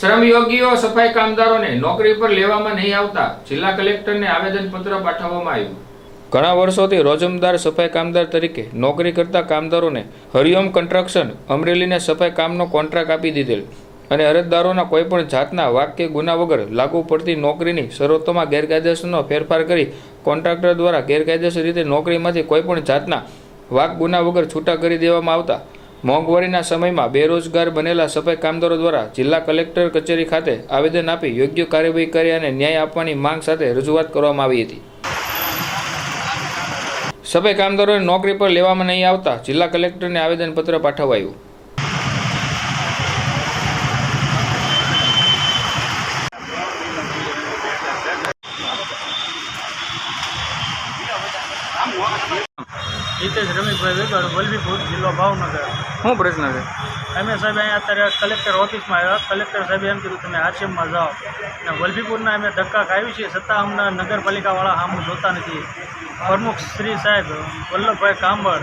શ્રમયોગીઓ, સફાઈ કામદારોને નોકરી પર લેવામાં નહીં આવતા જિલ્લા કલેક્ટરને આવેદનપત્ર પાઠવવામાં આવ્યું. ઘણા વર્ષોથી રોજમદાર સફાઈ કામદાર તરીકે નોકરી કરતા કામદારોને હરિઓમ કન્સ્ટ્રક્શન, અમરેલીને સફાઈ કામનો કોન્ટ્રાક્ટ આપી દીધેલ અને અરજદારોના કોઈપણ જાતના વાક્ય, ગુના વગર લાગુ પડતી નોકરીની શરતોમાં ગેરકાયદેસરનો ફેરફાર કરી કોન્ટ્રાક્ટર દ્વારા ગેરકાયદેસર રીતે નોકરીમાંથી કોઈપણ જાતના વાક, ગુના વગર છૂટા કરી દેવામાં આવતા મોંઘવારીના સમયમાં બેરોજગાર બનેલા સફાઈ કામદારો દ્વારા જિલ્લા કલેક્ટર કચેરી ખાતે આવેદન આપી યોગ્ય કાર્યવાહી કરી અને ન્યાય આપવાની માંગ સાથે રજૂઆત કરવામાં આવી હતી. સફાઈ કામદારોને નોકરી પર લેવામાં નહીં આવતા જિલ્લા કલેક્ટરને આવેદનપત્ર પાઠવાયું. હિતેશ રમેશભાઈ વેગડ વલભીપુર જિલ્લો ભાવનગર. શું પ્રશ્ન છે અમે સાહેબ અહીંયા અત્યારે કલેક્ટર ઓફિસમાં આવ્યા. કલેક્ટર સાહેબે એમ કીધું તમે આરસીએમમાં જાઓ. અને વલભીપુરના અમે ધક્કા ખાવી છીએ. છતાં અમને નગરપાલિકાવાળા સામું જોતા નથી. પ્રમુખ શ્રી સાહેબ વલ્લભભાઈ કાંબળ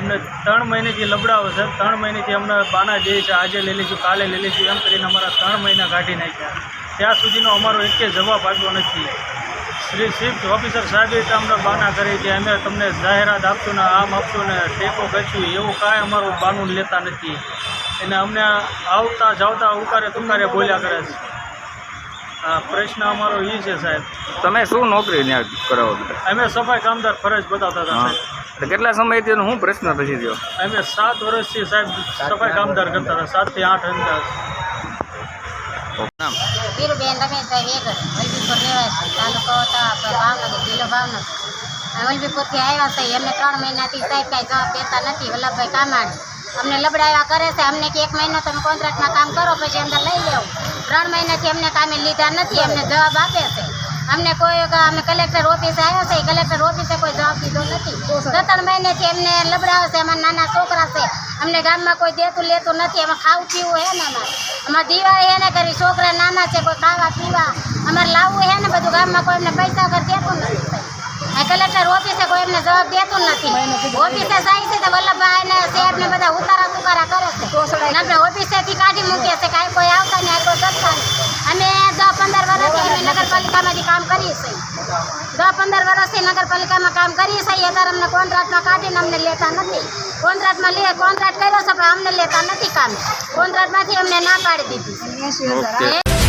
અમને ત્રણ મહિનેથી લબડાવો છે. ત્રણ મહિનેથી અમને બાના જઈએ છે. આજે લઈ લઈશું કાલે લઈ લઈશું. એમ કરીને અમારા ત્રણ મહિના કાઢી નાખ્યા. ત્યાં સુધીનો અમારો એક જવાબ આપ્યો નથી. શ્રી શિફ્ટ ઓફિસર સાહેબે અમને બાના કરી કે અમે તમને જાહેરાત આપશું ને આમ આપશું ને ટેકો કરશું એવું કાંઈ અમારું બાનું લેતા નથી. એને અમને આવતા જાવતા ઉકારે તુકારે બોલ્યા કરે છે. હા પ્રશ્ન અમારો એ છે સાહેબ. તમે શું નોકરી કરાવો અમે સફાઈ કામદાર ફરજ બતાવતા હતા સાહેબ. કેટલા સમયથી એનો શું પ્રશ્ન પછી થયો અમે સાત વર્ષથી સાહેબ સફાઈ કામદાર કરતા હતા સાતથી આઠ અંદાજ. નામ? વીરુબેન રમેશભાઈ વેગડ વલભીપુર રહેવાસી તાલુકો તો ભાવનગર જિલ્લો ભાવનગર. આ વલભીપુરથી આવ્યા છે એમને ત્રણ મહિનાથી સાહેબ કાંઈ જવાબ દેતા નથી વલ્લભભાઈ કામાણી. અમને લબડાવ્યા કરે છે અમને કે એક મહિનો તમે કોન્ટ્રાક્ટમાં કામ કરો પછી અંદર લઈ લેવું. ત્રણ મહિનાથી અમને કામે લીધા નથી અમને જવાબ આપે છે. અમને કોઈ અમે કલેક્ટર ઓફિસે આવ્યા છે કલેક્ટર ઓફિસે કોઈ જવાબ દીધો નથી. બે ત્રણ મહિનેથી એમને લબડાવે છે અમારા નાના છોકરા છે અમને ગામમાં કોઈ દેતું લેતું નથી. એમાં ખાવું પીવું હે ને અમારે. અમારે દિવાળી હે ને કરી છોકરા નાના છે કોઈ ખાવા પીવા. અમારે લાવવું હે ને બધું. ગામમાં કોઈ એમને પૈસા ઘર દેતું નથી. કલેક્ટર ઓફિસે કોઈ એમને જવાબ દેતું નથી. ઓફિસે જાય છે તો વલ્લભભાઈ ને સાહેબ ને બધા ઉતારા તુકારા કરે છે. આપણે ઓફિસેથી કાઢી મૂકીએ છે કાંઈ કોઈ આવતા નહીં કોઈ કરતા અમે પંદર વર્ષથી અમે નગરપાલિકામાંથી કામ કરીએ છીએ. દસ પંદર વર્ષથી નગરપાલિકામાં કામ કરીએ છીએ અત્યારે અમને કોન્ટ્રાક્ટમાં કાઢીને અમને લેતા નથી. કોન્ટ્રાક્ટમાં લે કોન્ટ્રાક્ટ કર્યો છે પણ અમને લેતા નથી કામ. કોન્ટ્રાક્ટમાંથી અમને ના પાડી દીધી